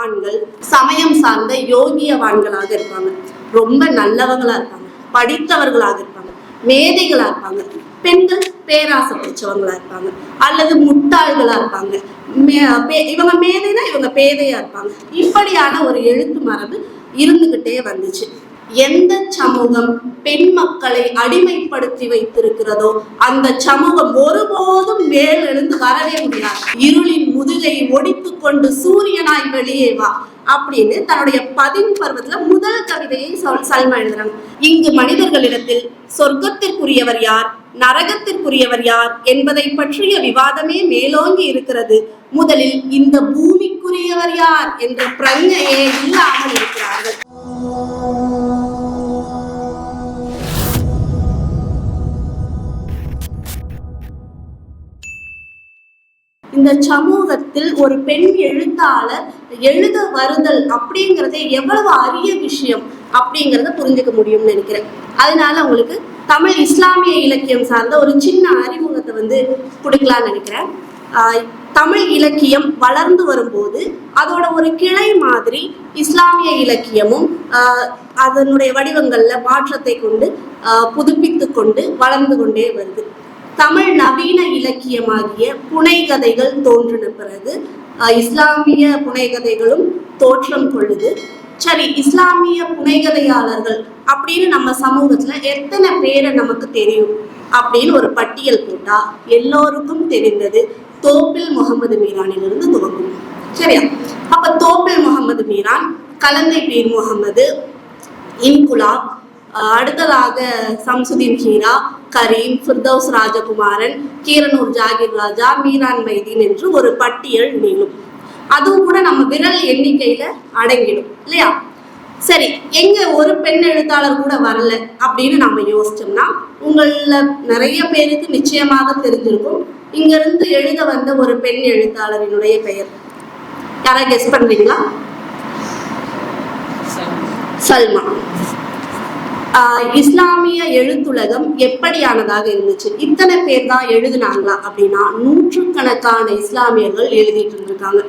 ஆண்கள் சமயம் சார்ந்த யோகியவான்களாக இருப்பாங்க. ரொம்ப நல்லவங்களா இருப்பாங்க. படித்தவர்களாக இருப்பாங்க. மேதைகளா இருப்பாங்க. பெண்கள் பேராசை பிடிச்சவங்களா இருப்பாங்க. அல்லது முட்டாள்களா இருப்பாங்க. மே- பே- இவங்க மேதைனா இவங்க பேதையா இருப்பாங்க. இப்படியான ஒரு எழுத்து மரபு இருந்துகிட்டே வந்துச்சு. எந்த சமூகம் பெண் மக்களை அடிமைப்படுத்தி வைத்திருக்கிறதோ அந்த சமூகம் ஒருபோதும் மேலெழுந்து வரவே முடியாது. இருளின் முதுகை ஒடித்து கொண்டு சூரியனாய் வெளியே வா அப்படின்னு தன்னுடைய பதின் பருவத்துல முதல் கவிதையை சல்மா எழுதுறாங்க. இங்கு மனிதர்களிடத்தில் சொர்க்கத்திற்குரியவர் யார் நரகத்திற்குரியவர் யார் என்பதை பற்றிய விவாதமே மேலோங்கி இருக்கிறது. முதலில் இந்த பூமிக்குரியவர் யார் என்ற பிரஞ்சையே இல்லாமல் இருக்கிறார்கள். இந்த சமூகத்தில் ஒரு பெண் எழுத்தாளர் எழுத வருதல் அப்படிங்கறதே எவ்வளவு அரிய விஷயம் அப்படிங்கறத புரிஞ்சுக்க முடியும்னு நினைக்கிறேன். அதனால உங்களுக்கு தமிழ் இஸ்லாமிய இலக்கியம் சார்ந்த ஒரு சின்ன அறிமுகத்தை வந்து கொடுக்கலாம்னு நினைக்கிறேன். ஆஹ் தமிழ் இலக்கியம் வளர்ந்து வரும்போது அதோட ஒரு கிளை மாதிரி இஸ்லாமிய இலக்கியமும் ஆஹ் அதனுடைய வடிவங்கள்ல மாற்றத்தை கொண்டு ஆஹ் புதுப்பித்து கொண்டு வளர்ந்து கொண்டே வருது. தமிழ் நவீன இலக்கியமாகிய புனைகதைகள் தோன்றின பிறகு இஸ்லாமிய புனைகதைகளும் தோற்றம் கொள்ளுது. சரி இஸ்லாமிய புனைகதையாளர்கள் அப்படின்னு நம்ம சமூகத்துல எத்தனை பேரை நமக்கு தெரியும் அப்படின்னு ஒரு பட்டியல் போட்டா எல்லோருக்கும் தெரிந்தது தோப்பில் முகமது மீரானிலிருந்து துவங்கும். சரியா? அப்ப தோப்பில் முகமது மீரான் கலந்தை பீர் முகமது இன்குலாப் அடுத்ததாக சம்சுதீன் ஹீரா கரீம் ஃபிர்தௌஸ் ராஜகுமாரன் கீரனூர் ஜாகிர் ராஜா மீரான் மைதீன் என்று ஒரு பட்டியல் நீளும் அதுவும் கூட நம்ம விரல் எண்ணிக்கையில அடங்கிடும் இல்லையா? சரி எங்க ஒரு பெண் எழுத்தாளர் கூட வரல அப்படின்னு நம்ம யோசிச்சோம்னா உங்கள நிறைய பேருக்கு நிச்சயமாக தெரிஞ்சிருக்கும். இங்க இருந்து எழுத வந்த ஒரு பெண் எழுத்தாளரினுடைய பெயர். யாரா கெஸ் பண்றீங்களா? சல்மா. இஸ்லாமிய எழுத்துலகம் எப்படியானதாக இருந்துச்சு? இத்தனை பேர் தான் எழுதுனாங்களா அப்படின்னா நூற்றுக்கணக்கான இஸ்லாமியர்கள் எழுதிட்டு இருந்திருக்காங்க.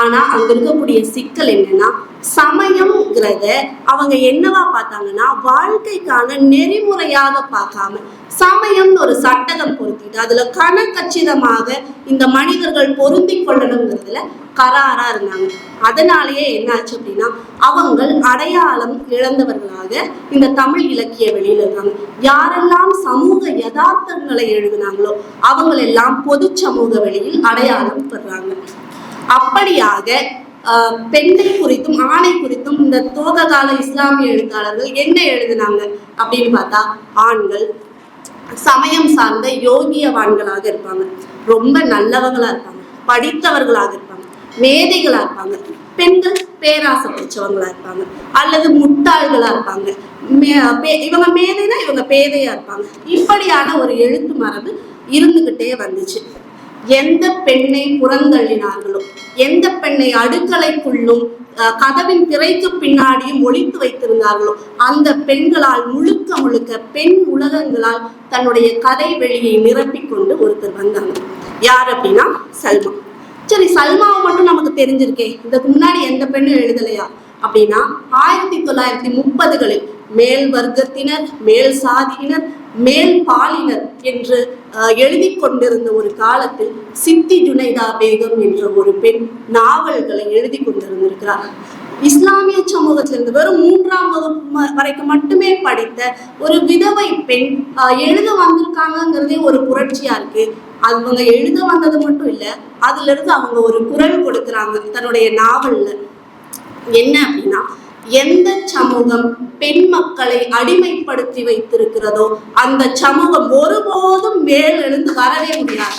ஆனா அங்க இருக்கக்கூடிய சிக்கல் என்னன்னா சமயம்ங்கிறத அவங்க என்னவா பார்த்தாங்கன்னா வாழ்க்கைக்கான நெறிமுறையாக பார்க்காம சமயம்னு ஒரு சட்டகம் பொருத்திட்டு அதுல கணக்கச்சிதமாக இந்த மனிதர்கள் பொருந்தி கொள்ளணுங்கிறதுல கராரா இருந்தாங்க. அதனாலேயே என்னாச்சு அப்படின்னா அவங்கள் அடையாளம் இழந்தவர்களாக இந்த தமிழ் இலக்கிய வெளியில இருக்காங்க. யாரெல்லாம் சமூக யதார்த்தங்களை எழுதினாங்களோ அவங்களெல்லாம் பொது சமூக வெளியில் அடையாளம் பெறாங்க. அப்படியாக ஆஹ், பெண்ணை குறித்தும் ஆணை குறித்தும் இந்த தோக கால இஸ்லாமிய எழுத்தாளர்கள் என்ன எழுதினாங்க அப்படின்னு பார்த்தா ஆண்கள் சமயம் சார்ந்த யோகியவான்களாக இருப்பாங்க. ரொம்ப நல்லவங்களா இருப்பாங்க. படித்தவர்களாக இருப்பாங்க. மேதைகளா இருப்பாங்க பெண்கள் பேராசை பிடிச்சவங்களா இருப்பாங்க அல்லது முட்டாள்களா இருப்பாங்க மே- இவங்க மேதைனா இவங்க பேதையா இருப்பாங்க இப்படியான ஒரு எழுத்து மரபு இருந்துகிட்டே வந்துச்சு. எந்த பெண்ணை புறந்தள்ளினார்களோ எந்த பெண்ணை அடுக்கலைக்குள்ளும் அஹ், கதவின் திரைக்கு பின்னாடியும் ஒழித்து வைத்திருந்தார்களோ அந்த பெண்களால் முழுக்க முழுக்க பெண் உலகங்களால் தன்னுடைய கதை வெளியை நிரப்பிக் கொண்டு ஒருத்தர் வந்தாங்க. யார் அப்படின்னா சல்மா. சரி சல்மாவை மட்டும் நமக்கு தெரிஞ்சிருக்கே. இதுக்கு முன்னாடி எந்த பெண்ணும் எழுதலையா? அப்படின்னா ஆயிரத்தி தொள்ளாயிரத்தி முப்பதுகளில் மேல் வர்க்கத்தினர் மேல் சாதியினர் மேல் பாலினர் என்று அஹ், எழுதி கொண்டிருந்த ஒரு காலத்தில் சித்தி ஜுனைதா பேகம் என்ற ஒரு பெண் நாவல்களை எழுதி கொண்டிருந்திருக்கிறார். இஸ்லாமிய சமூகத்திலிருந்து வெறும் மூன்றாம் வகுப்பு வரைக்கும் மட்டுமே படித்த ஒரு விதவை பெண் எழுத வந்திருக்காங்கங்கிறதே ஒரு புரட்சியா இருக்கு. அவங்க எழுத வந்தது மட்டும் இல்ல அதுல இருந்து அவங்க ஒரு குரல் கொடுக்குறாங்க தன்னுடைய நாவல்ல. என்ன அப்படின்னா எந்த சமூகம் பெண் மக்களை அடிமைப்படுத்தி வைத்திருக்கிறதோ அந்த சமூகம் ஒருபோதும் மேல் எழுந்து வரவே முடியாது.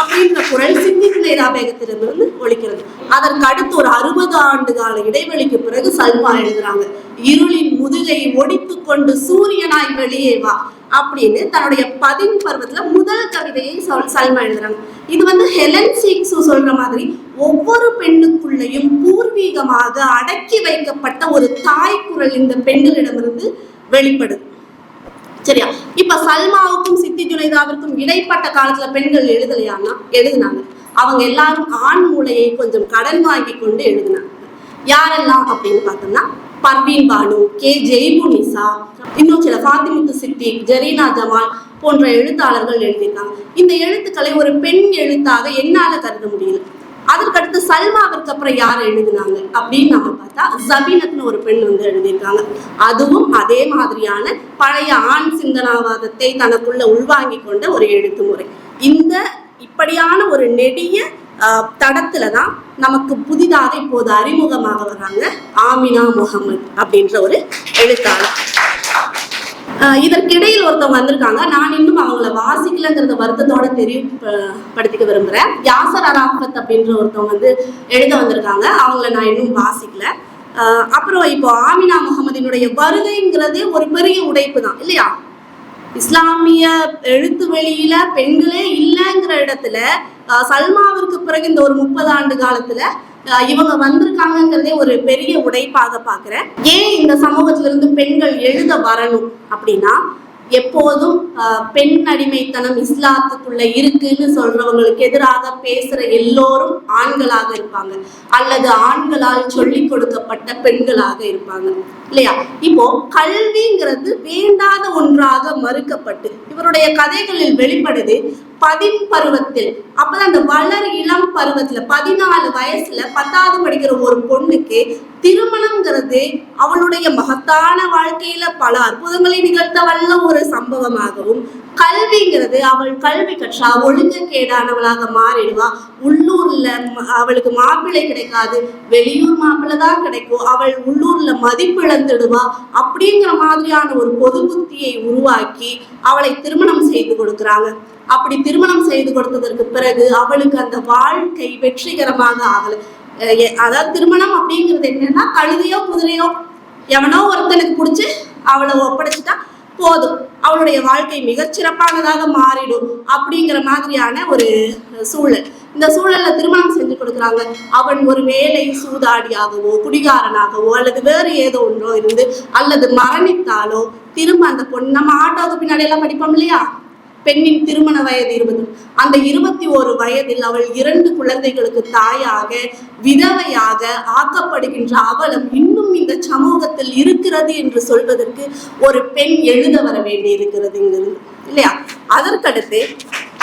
அப்படின்ற குரல் சிந்திக்கு நேராபேகத்திலிருந்து ஒழிக்கிறது. அதற்கு அடுத்து ஒரு அறுபது ஆண்டு கால இடைவெளிக்கு பிறகு சல்மா எழுதுறாங்க. இருளின் முதுகை ஒடித்து கொண்டு சூரியனாய் வெளியே வா. அப்படின்னு தன்னுடைய பதின் பருவத்துல முதல் கவிதையை சொல் சல்மா எழுதுறாங்க. இது வந்து ஹெலன் சீக்ஸு சொல்ற மாதிரி ஒவ்வொரு பெண்ணுக்குள்ளேயும் பூர்வீகமாக அடக்கி வைக்கப்பட்ட ஒரு தாய் குரல் இந்த பெண்களிடமிருந்து வெளிப்படுது. சரியா? இப்ப சல்மாவுக்கும் சித்தி ஜுனைதாவிற்கும் இடைப்பட்ட காலத்துல பெண்கள் எழுதலையான்னா எழுதினாங்க. அவங்க எல்லாரும் ஆண் மூளையை கொஞ்சம் கடன் வாங்கி கொண்டு எழுதினாங்க. யாரெல்லாம் அப்படின்னு பார்த்தோம்னா பர்வீன் பானு கே. ஜெய்முனிசா இன்னும் சில ஃபாத்திமுத்து சித்திக் ஜெரீனா ஜமால் போன்ற எழுத்தாளர்கள் எழுதியிருக்காங்க. இந்த எழுத்துக்களை ஒரு பெண் எழுத்தாக என்னால கருத முடியல. அதற்கடுத்து சல்மாவிற்கு அப்புறம் யார் எழுதினாங்க அப்படின்னு நம்ம பார்த்தா ஜபீனத்னு ஒரு பெண் வந்து எழுதியிருக்காங்க. அதுவும் அதே மாதிரியான பழைய ஆண் சிந்தனாவாதத்தை தனக்குள்ள உள்வாங்கி கொண்ட ஒரு எழுத்து முறை இந்த இப்படியான ஒரு நெடிய தடத்துல தான் நமக்கு புதிதாக இப்போது அறிமுகமாக வர்றாங்க ஆமினா முகமது அப்படின்ற ஒரு எழுத்தாளர். ஆஹ் இதற்கிடையில் ஒருத்தவங்க வந்திருக்காங்க. நான் இன்னும் அவங்கள வாசிக்கலங்கிறத வருத்தத்தோட தெரியப்படுத்திக்க விரும்புகிறேன் யாசர் அராஃபத் அப்படின்ற ஒருத்தவங்க வந்து எழுத வந்திருக்காங்க. அவங்கள நான் இன்னும் வாசிக்கல. அப்புறம் இப்போ ஆமினா முகமதினுடைய வருகைங்கிறது ஒரு பெரிய உடைப்பு தான் இல்லையா? இஸ்லாமிய எழுத்து வெளியில பெண்களே இல்லைங்கிற இடத்துல ஆஹ் சல்மாவிற்கு பிறகு இந்த ஒரு முப்பது ஆண்டு காலத்துல இவங்க வந்திருக்காங்கங்கிறதே ஒரு பெரிய உடைப்பாக பாக்குறேன் ஏன் இந்த சமூகத்துல இருந்து பெண்கள் எழுத வரணும் அப்படின்னா எப்போதும் ஆஹ் பெண் அடிமைத்தனம் இஸ்லாத்துக்குள்ள இருக்குன்னு சொல்றவங்களுக்கு எதிராக பேசுற எல்லோரும் ஆண்களாக இருப்பாங்க. அல்லது ஆண்களால் சொல்லிக் கொடுக்கப்பட்ட பெண்களாக இருப்பாங்க. இல்லையா? இப்போ கல்விங்கிறது வேண்டாத ஒன்றாக மறுக்கப்பட்டு இவருடைய கதைகளில் வெளிப்படுது பதின் பருவத்தில். அப்பதான் அந்த வளர் இளம் பருவத்துல பதினாலு வயசுல பத்தாவது படிக்கிற ஒரு பொண்ணுக்கு திருமணம்ங்கிறது அவளுடைய மகத்தான வாழ்க்கையில பல அற்புதங்களை நிகழ்த்த வல்ல ஒரு சம்பவமாகவும் கல்விங்கிறது அவள் கல்வி கற்றா ஒழுங்கக்கேடானவளாக மாறிடுவா. உள்ளூர்ல அவளுக்கு மாப்பிள்ளை கிடைக்காது வெளியூர் மாப்பிள்ளை தான் கிடைக்கும். அவள் உள்ளூர்ல மதிப்பு இழந்துடுவா அப்படிங்கிற மாதிரியான ஒரு பொது புத்தியை உருவாக்கி அவளை திருமணம் செய்து கொடுக்குறாங்க. அப்படி திருமணம் செய்து கொடுத்ததற்கு பிறகு அவளுக்கு அந்த வாழ்க்கை வெற்றிகரமாக ஆகலை. அதாவது திருமணம் அப்படிங்கிறது என்னன்னா கழுதையோ குதிரையோ எவனோ ஒருத்தனுக்கு பிடிச்சி அவளை ஒப்படைச்சிட்டா போதும். அவளுடைய வாழ்க்கை மிகச்சிறப்பானதாக மாறிடும் அப்படிங்கிற மாதிரியான ஒரு சூழல். இந்த சூழல்ல திருமணம் செஞ்சு கொடுக்குறாங்க. அவன் ஒரு வேலை சூதாடியாகவோ குடிகாரனாகவோ அல்லது வேறு ஏதோ ஒன்றோ இருந்து அல்லது மரணித்தாலோ திரும்ப அந்த பொண்ணு நம்ம ஆட்டோவுக்கு பின்னாடி எல்லாம் படிப்போம் இல்லையா? பெண்ணின் திருமண வயது இருபது. அந்த இருபத்தி ஒரு வயதில் அவள் இரண்டு குழந்தைகளுக்கு தாயாக விதவையாக ஆக்கப்படுகின்ற அவலம் இன்னும் இந்த சமூகத்தில் இருக்கிறது என்று சொல்வதற்கு ஒரு பெண் எழுத வர வேண்டி இல்லையா? அதற்கடுத்து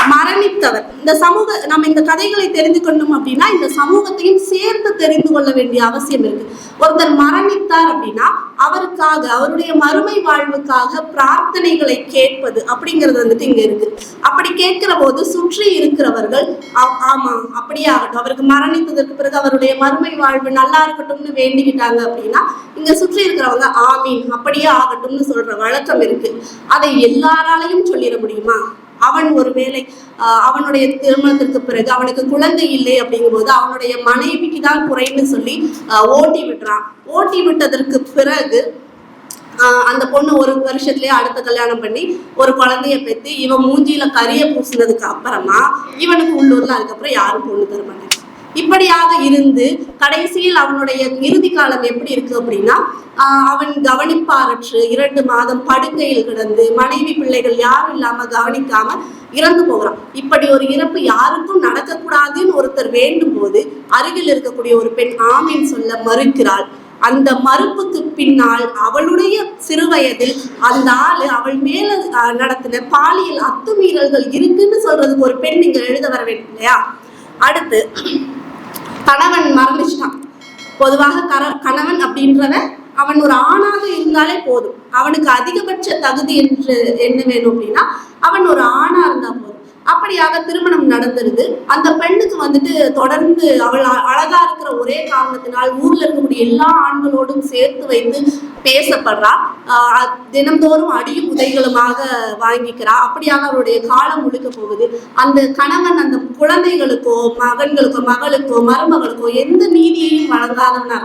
மரணித்தவர். இந்த சமூக நம்ம இந்த கதைகளை தெரிந்து கொண்டோம் அப்படின்னா இந்த சமூகத்தையும் சேர்ந்து தெரிந்து கொள்ள வேண்டிய அவசியம் இருக்கு. ஒருத்தர் மரணித்தார் அப்படின்னா அவருக்காக அவருடைய மறுமை வாழ்வுக்காக பிரார்த்தனைகளை கேட்பது அப்படிங்கிறது வந்துட்டு இங்க இருக்கு. அப்படி கேட்கிற போது சுற்றி இருக்கிறவர்கள் ஆ- ஆமா அப்படியே ஆகட்டும். அவருக்கு மரணித்ததற்கு பிறகு அவருடைய மறுமை வாழ்வு நல்லா இருக்கட்டும்னு வேண்டிக்கிட்டாங்க அப்படின்னா இங்க சுற்றி இருக்கிறவங்க ஆமீன் அப்படியே ஆகட்டும்னு சொல்ற வழக்கம் இருக்கு. அதை எல்லாராலையும் சொல்லிட முடியுமா? அவன் ஒருவேளை அவனுடைய திருமணத்திற்கு பிறகு அவனுக்கு குழந்தை இல்லை அப்படிங்கும்போது அவனுடைய மனைவிக்கு தான் குறைன்னு சொல்லி ஓட்டி விடுறான். ஓட்டி விட்டதற்கு பிறகு ஆஹ், அந்த பொண்ணு ஒரு வருஷத்துலயே அடுத்த கல்யாணம் பண்ணி ஒரு குழந்தைய பெற்று இவன் மூஞ்சியில கரிய பூசினதுக்கு அப்புறமா இவனுக்கு உள்ளூர்ல அதுக்கப்புறம் யாரும் பொண்ணு தர மாட்டாங்க. இப்படியாக இருந்து கடைசியில் அவனுடைய இறுதி காலம் எப்படி இருக்கு அப்படின்னா ஆஹ் அவன் கவனிப்பாரற்று இரண்டு மாதம் படுக்கையில் கிடந்து மனைவி பிள்ளைகள் யாரும் இல்லாம கவனிக்காம இறந்து போகிறான். இப்படி ஒரு இறப்பு யாருக்கும் நடக்கக்கூடாதுன்னு ஒருத்தர் வேண்டும் போது அருகில் இருக்கக்கூடிய ஒரு பெண் ஆமின் சொல்ல மறுக்கிறாள். அந்த மறுப்புக்கு பின்னால் அவளுடைய சிறுவயதில் அந்த ஆளு அவள் மேல நடத்தின பாலியல் அத்துமீறல்கள் இருக்குன்னு சொல்றதுக்கு ஒரு பெண் இங்க எழுத வர வேண்டும் இல்லையா? அடுத்து கணவன் மறந்துச்சுட்டான். பொதுவாக கர கணவன் அப்படின்றவன் அவன் ஒரு ஆணாக இருந்தாலே போதும். அவனுக்கு அதிகபட்ச தகுதி என்று என்ன வேணும் அப்படின்னா அவன் ஒரு ஆணா இருந்தா போதும். அப்படியாக திருமணம் நடந்துருது. அந்த பெண்ணுக்கு வந்துட்டு தொடர்ந்து அவள் அழகா இருக்கிற ஒரே காரணத்தினால் ஊர்ல இருக்கக்கூடிய எல்லா ஆண்களோடும் சேர்த்து வைத்து பேசப்படுறா. தினம்தோறும் தினந்தோறும் அடியும் உதைகளுமாக வாங்கிக்கிறா. அப்படியாக அவருடைய காலம் முழுக்க போகுது. அந்த கணவன் அந்த குழந்தைகளுக்கோ மகன்களுக்கோ மகளுக்கோ மருமகளுக்கோ எந்த நீதியையும் வழங்காதவனா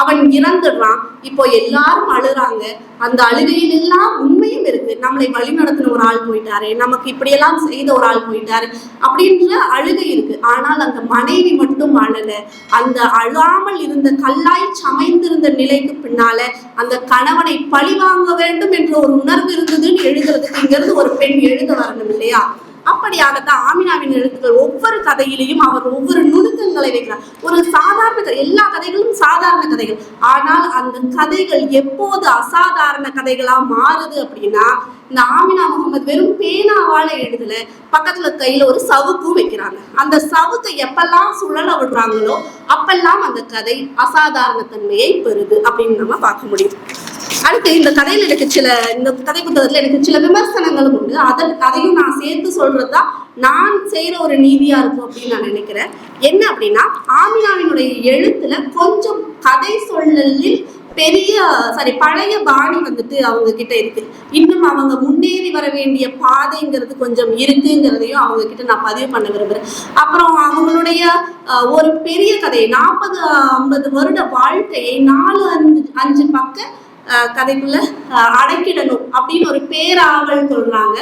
அவன் இறந்துடுறான். இப்போ எல்லாரும் அழுறாங்க. அந்த அழுகையில் எல்லாம் உண்மையும் இருக்கு. நம்மளை வழிநடத்தின ஒரு ஆள் போயிட்டாரு. நமக்கு இப்படியெல்லாம் செய்த ஒரு ஆள் போயிட்டாரு. அப்படின்ற அழுகை இருக்கு. ஆனால் அந்த மனைவி மட்டும் அழல. அந்த அழாமல் இருந்த கல்லாய் சமைந்திருந்த நிலைக்கு பின்னால அந்த கணவனை பழி வாங்க வேண்டும் என்ற ஒரு உணர்வு இருந்ததுன்னு எழுதுறதுக்கு இங்கிருந்து ஒரு பெண் எழுத வரணும் இல்லையா? அப்படியாகத்தான் ஆமினாவின் எழுத்துக்கள் ஒவ்வொரு கதையிலையும் அவர் ஒவ்வொரு நுணுக்கங்களை வைக்கிறார். ஒரு சாதாரண கதை எல்லா கதைகளும் சாதாரண கதைகள். ஆனால் அந்த கதைகள் எப்போது அசாதாரண கதைகளா மாறுது அப்படின்னா இந்த ஆமினா முகமது வெறும் பேனாவால எழுதல பக்கத்துல கையில ஒரு சவுக்கும் வைக்கிறாங்க. அந்த சவுக்கை எப்பெல்லாம் சுழல விடுறாங்களோ அப்பெல்லாம் அந்த கதை அசாதாரண தன்மையை பெறுது அப்படின்னு நம்ம பார்க்க முடியும். அடுத்து இந்த கதையில எனக்கு சில இந்த கதை புத்தகத்துல எனக்கு சில விமர்சனங்களும் உண்டு. அதன் அதையும் நான் சேர்த்து சொல்றதுதான் நான் செய்யற ஒரு நீதியா இருக்கும் அப்படின்னு நான் நினைக்கிறேன். என்ன அப்படின்னா ஆமினாவினுடைய எழுத்துல கொஞ்சம் கதை சொல்லலில் பெரிய சாரி பழைய பாணி வந்துட்டு அவங்க கிட்ட இருக்கு. இன்னும் அவங்க முன்னேறி வர வேண்டிய பாதைங்கிறது கொஞ்சம் இருக்குங்கிறதையும் அவங்க கிட்ட நான் பதிவு பண்ண விரும்புறேன். அப்புறம் அவங்களுடைய அஹ், ஒரு பெரிய கதை நாற்பது ஐம்பது வருட வாழ்க்கையை நாலு அஞ்சு அஞ்சு பக்க அஹ், கதைக்குள்ள அஹ், அடக்கிடணும் அப்படின்னு ஒரு பேராவல் சொல்றாங்க.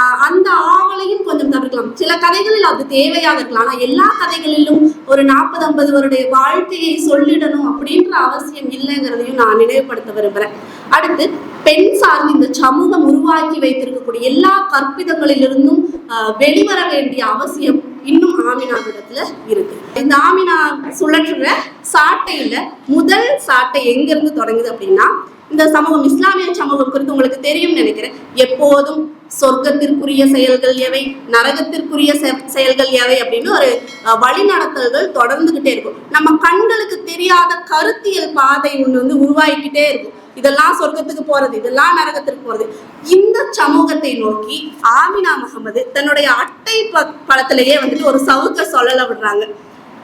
அந்த ஆவலையும் கொஞ்சம் தவிர்க்கலாம். சில கதைகளில் அது தேவையாக இருக்கலாம். ஆனா எல்லா கதைகளிலும் ஒரு நாற்பது ஐம்பது வருடைய வாழ்க்கையை சொல்லிடணும் அப்படின்ற அவசியம் இல்லைங்கிறதையும் நான் நினைவுபடுத்த விரும்புறேன். அடுத்து பெண் சார்ந்து இந்த சமூகம் உருவாக்கி வைத்திருக்கக்கூடிய எல்லா கற்பிதங்களிலிருந்தும் ஆஹ் வெளிவர வேண்டிய அவசியம் இன்னும் ஆமினாவிடத்துல இருக்கு. இந்த ஆமினா சுழற்றுற சாட்டையில முதல் சாட்டை எங்க இருந்து தொடங்குது அப்படின்னா இந்த சமூகம் இஸ்லாமிய சமூகம் குறித்து உங்களுக்கு தெரியும் நினைக்கிறேன். எப்போதும் சொர்க்கத்திற்குரிய செயல்கள் எவை? நரகத்திற்குரிய செ- செயல்கள் எவை அப்படின்னு ஒரு வழிநடத்தல்கள் தொடர்ந்துகிட்டே இருக்கும். நம்ம கண்களுக்கு தெரியாத கருத்தியல் பாதை ஒண்ணு வந்து உருவாகிக்கிட்டே இருக்கும். இதெல்லாம் சொர்க்கத்துக்கு போறது இதெல்லாம் நரகத்திற்கு போறது. இந்த சமூகத்தை நோக்கி ஆமினா முகமது தன்னுடைய அட்டை ப- படத்திலேயே வந்துட்டு ஒரு சவுக்க சொல்லல விடுறாங்க.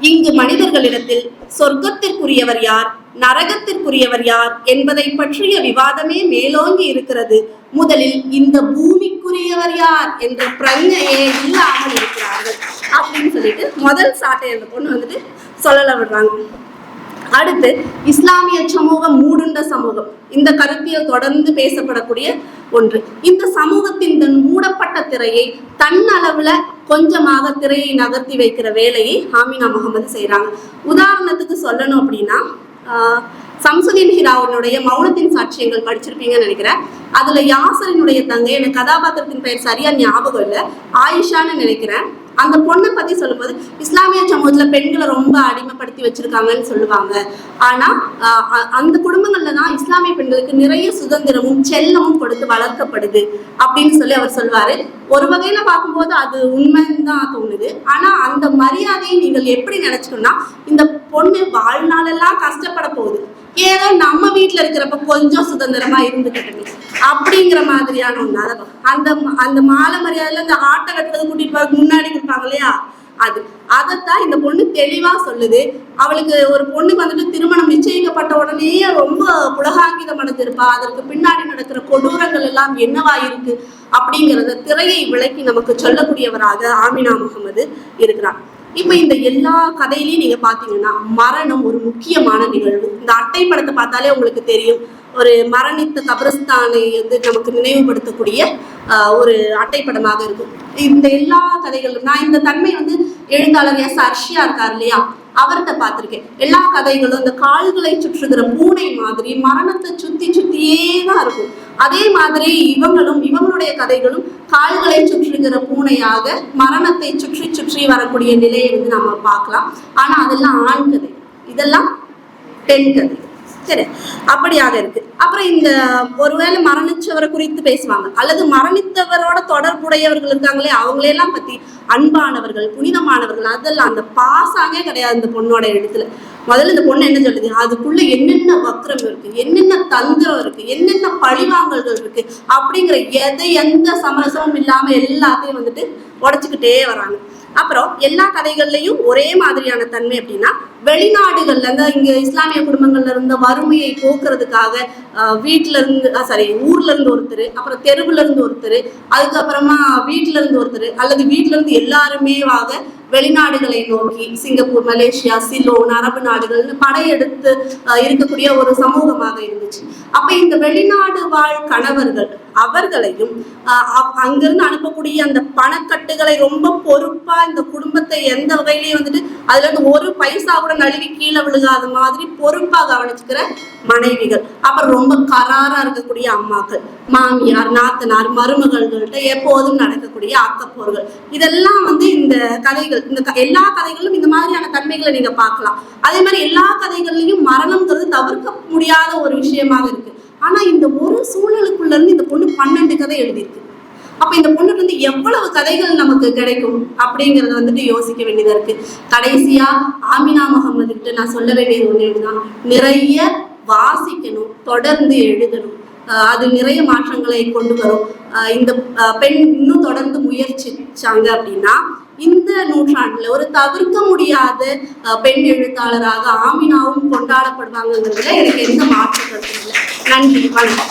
இங்கு மனிதர்களிடத்தில் சொர்க்கத்திற்குரியவர் யார் நரகத்திற்குரியவர் யார் என்பதை பற்றிய விவாதமே மேலோங்கி இருக்கிறது. முதலில் இந்த பூமிக்குரியவர் யார் என்ற பிரஞ்சையே இல்லாமல் இருக்கிறார்கள் அப்படின்னு சொல்லிட்டு முதல் சாட்டை அந்த பொண்ணு வந்துட்டு சொல்லல விடுறாங்க. அடுத்து இஸ்லாமிய சமூகம் மூடுண்ட சமூகம். இந்த கருத்தியல் தொடர்ந்து பேசப்படக்கூடிய ஒன்று. இந்த சமூகத்தின் தன் மூடப்பட்ட திரையை தன்னளவுல கொஞ்சமாக திரையை நகர்த்தி வைக்கிற வேலையை ஹாமினா முகமது செய்யறாங்க உதாரணத்துக்கு சொல்லணும் அப்படின்னா சம்சுதீன் ஹிராவனுடைய மௌனத்தின் சாட்சியங்கள் படிச்சிருப்பீங்கன்னு நினைக்கிறேன். அதுல யாசரினுடைய தங்கை எனக்கு கதாபாத்திரத்தின் பெயர் சரியா ஞாபகம் இல்லை. ஆயிஷான்னு நினைக்கிறேன். அந்த பொண்ணை பத்தி சொல்லும்போது இஸ்லாமிய சமூகத்துல பெண்களை ரொம்ப அடிமைப்படுத்தி வச்சிருக்காங்கன்னு சொல்லுவாங்க. ஆனா அந்த குடும்பங்கள்ல தான் இஸ்லாமிய பெண்களுக்கு நிறைய சுதந்திரமும் செல்லமும் கொடுத்து வளர்க்கப்படுது அப்படின்னு சொல்லி அவர் சொல்வாரு. ஒரு வகையில பார்க்கும்போது அது உண்மைன்னு தான் தோணுது. ஆனா அந்த மரியாதையை நீங்கள் எப்படி நினைச்சுக்கணும்னா இந்த பொண்ணு வாழ்நாளெல்லாம் கஷ்டப்பட போகுது. ஏதோ நம்ம வீட்டுல இருக்கிறப்ப கொஞ்சம் சுதந்திரமா இருந்துக்கிட்டு அப்படிங்கிற மாதிரியான ஒண்ணு அதை அந்த அந்த மாலை மரியாதையில அந்த ஆட்டை கட்டுறது கூட்டிட்டு முன்னாடி கொடுப்பாங்க இல்லையா? அது. அதைத்தான் இந்த பொண்ணு தெளிவா சொல்லுது. அவளுக்கு ஒரு பொண்ணுக்கு வந்துட்டு திருமணம் நிச்சயிக்கப்பட்ட உடனேயே ரொம்ப புலகாங்கிதம் அடைஞ்சிருப்பா. அதற்கு பின்னாடி நடக்கிற கொடூரங்கள் எல்லாம் என்னவா இருக்கு? அப்படிங்கிறத திரையை விளக்கி நமக்கு சொல்லக்கூடியவராக ஆமினா முகமது இருக்கிறான் இப்ப இந்த எல்லா கதையிலையும் நீங்க பாத்தீங்கன்னா மரணம் ஒரு முக்கியமான நிகழ்வு. இந்த அட்டை படத்தை பார்த்தாலே உங்களுக்கு தெரியும். ஒரு மரணித்த கபரஸ்தானை வந்து நமக்கு நினைவுபடுத்தக்கூடிய ஆஹ், ஒரு அட்டைப்படமாக இருக்கும். இந்த எல்லா கதைகளும் நான் இந்த தன்மை வந்து எழுத்தாளர் எஸ் அர்ஷியா இருக்கார் இல்லையா? அவர்கிட்ட பார்த்துருக்கேன். எல்லா கதைகளும் இந்த கால்களை சுற்றுகிற பூனை மாதிரி மரணத்தை சுத்தி சுத்தியே தான் இருக்கும். அதே மாதிரி இவங்களும் இவங்களுடைய கதைகளும் கால்களை சுற்றி பூனையாக மரணத்தை சுற்றி சுற்றி வரக்கூடிய நிலையை வந்து நம்ம பார்க்கலாம். ஆனா அதெல்லாம் ஆண் கதை. இதெல்லாம் பெண் கதை. சரி அப்படியாக இருக்கு. அப்புறம் இந்த ஒருவேளை மரணிச்சவரை குறித்து பேசுவாங்க. அல்லது மரணித்தவரோட தொடர்புடையவர்கள் இருக்காங்களே அவங்களையெல்லாம் பத்தி அன்பானவர்கள் புனிதமானவர்கள் அதெல்லாம் அந்த பாசாங்கே கிடையாது இந்த பொண்ணோட இடத்துல. முதல்ல இந்த பொண்ணு என்ன சொல்லுது? அதுக்குள்ள என்னென்ன வக்ரம் இருக்கு? என்னென்ன தந்திரம் இருக்கு? என்னென்ன பழிவாங்கல்கள் இருக்கு? அப்படிங்கிற எதை எந்த சமரசமும் இல்லாம எல்லாத்தையும் வந்துட்டு உடச்சுக்கிட்டே வராங்க. அப்புறம் எல்லா கதைகள்லையும் ஒரே மாதிரியான தன்மை அப்படின்னா வெளிநாடுகள்ல இருந்து இங்க இஸ்லாமிய குடும்பங்கள்ல இருந்த வறுமையை போக்குறதுக்காக வீட்டுல இருந்து சாரி ஊர்ல இருந்து ஒருத்தர் அப்புறம் தெருவுல இருந்து ஒருத்தர் அதுக்கப்புறமா வீட்டுல இருந்து ஒருத்தர் அல்லது வீட்டுல இருந்து எல்லாருமேவாக வெளிநாடுகளை நோக்கி சிங்கப்பூர் மலேசியா சிலோன் அரபு நாடுகள்னு படையெடுத்து இருக்கக்கூடிய ஒரு சமூகமாக இருந்துச்சு. அப்ப இந்த வெளிநாடு வாழ் கணவர்கள் அவர்களையும் ஆஹ் அங்கிருந்து அனுப்பக்கூடிய அந்த பணக்கட்டுகளை ரொம்ப பொறுப்பா இந்த குடும்பத்தை எந்த வகையிலையும் வந்துட்டு அதுல இருந்து ஒரு பைசா கூட நழுவி கீழே விழுகாத மாதிரி பொறுப்பா கவனிச்சுக்கிற மனைவிகள். அப்புறம் ரொம்ப கராரா இருக்கக்கூடிய அம்மாக்கள் மாமியார் நாத்தனார் மருமகள்கள்ட்ட எப்போதும் நடக்கக்கூடிய ஆக்கப்போர்கள். இதெல்லாம் வந்து இந்த கதைகள் இந்த க- எல்லா கதைகளிலும் இந்த மாதிரியான தன்மைகளை நீங்க பார்க்கலாம். அதே மாதிரி எல்லா கதைகள்லயும் மரணம்ங்கிறது தவிர்க்க முடியாத ஒரு விஷயமாக இருக்கு. ஆனா இந்த ஒரு சூழலுக்குள்ள இருந்து இந்த பொண்ணு பன்னெண்டு கதை எழுதியிருக்கு. அப்ப இந்த பொண்ணுக்கு வந்து எவ்வளவு கதைகள் நமக்கு கிடைக்கும் அப்படிங்கறத வந்துட்டு யோசிக்க வேண்டியதா இருக்கு. கடைசியா ஆமினா முகமது கிட்ட நான் சொல்ல வேண்டியது ஒண்ணு என்னன்னா நிறைய வாசிக்கணும் தொடர்ந்து எழுதணும். அது நிறைய மாற்றங்களை கொண்டு வரும். ஆஹ் இந்த பெண் இன்னும் தொடர்ந்து முயற்சிச்சாங்க அப்படின்னா இந்த நூற்றாண்டுல ஒரு தவிர்க்க முடியாத ஆஹ் பெண் எழுத்தாளராக ஆமினாவும் கொண்டாடப்படுவாங்கங்கிறதுல எனக்கு எந்த மாற்று கருத்தும் இல்லை. நன்றி வணக்கம்.